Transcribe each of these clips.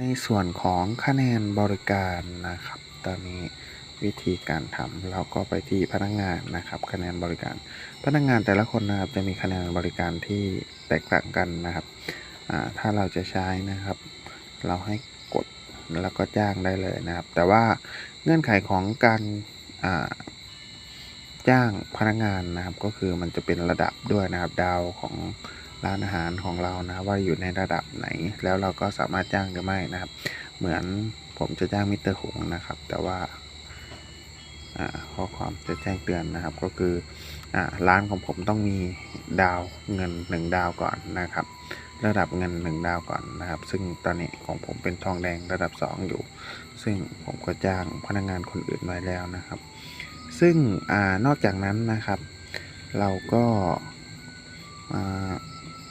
ในส่วนของคะแนนบริการนะครับ ตอนนี้วิธีการทำเราก็ไปที่พนักงานนะครับ คะแนนบริการ พนักงานแต่ละคนนะครับจะมีคะแนนบริการที่แตกต่างกันนะครับถ้าเราจะใช้นะครับ เราให้กดแล้วก็จ้างได้เลยนะครับ แต่ว่าเงื่อนไขของการจ้างพนักงานนะครับ ก็คือมันจะเป็นระดับด้วยนะครับ ดาวของ ร้านอาหารของเรานะว่าอยู่ในระดับไหน แล้วเราก็สามารถจ้างหรือไม่นะครับ เหมือนผมจะจ้างมิสเตอร์หงนะครับ แต่ว่าข้อความจะแจ้งเตือนนะครับ ก็คืออร้านของผมต้องมีดาวเงินหนึ่งดาวก่อนนะครับ ระดับเงินหนึ่งดาวก่อนนะครับ ซึ่งตอนนี้ของผมเป็นทองแดงระดับสองอยู่ ซึ่งผมก็จ้างพนักงานคนอื่นไว้แล้วนะครับ ซึ่งอนอกจากนั้นนะครับ เราก็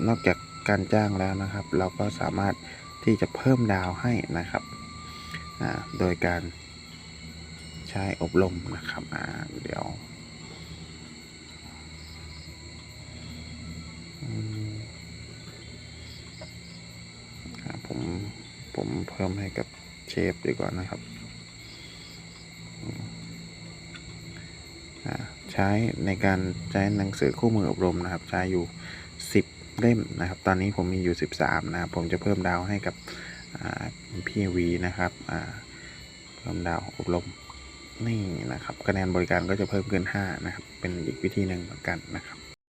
นอกจากการจ้างแล้วนะครับ เราก็สามารถที่จะเพิ่มดาวให้นะครับโดยการใช้อบรมนะครับเดี๋ยวผมผมเพิ่มให้กับเชฟดีกว่านะครับใช้ในการใช้หนังสือคู่มืออบรมนะครับ ใช้อยู่ เล่มนะครับ ตอนนี้ผมมีอยู่ 13 นะครับผมจะเพิ่มดาวให้กับพี่วีนะครับเพิ่มดาวอบรมนี่นะครับคะแนนบริการก็จะเพิ่มขึ้น5นะครับเป็นอีกวิธีหนึ่งเหมือนกันนะครับ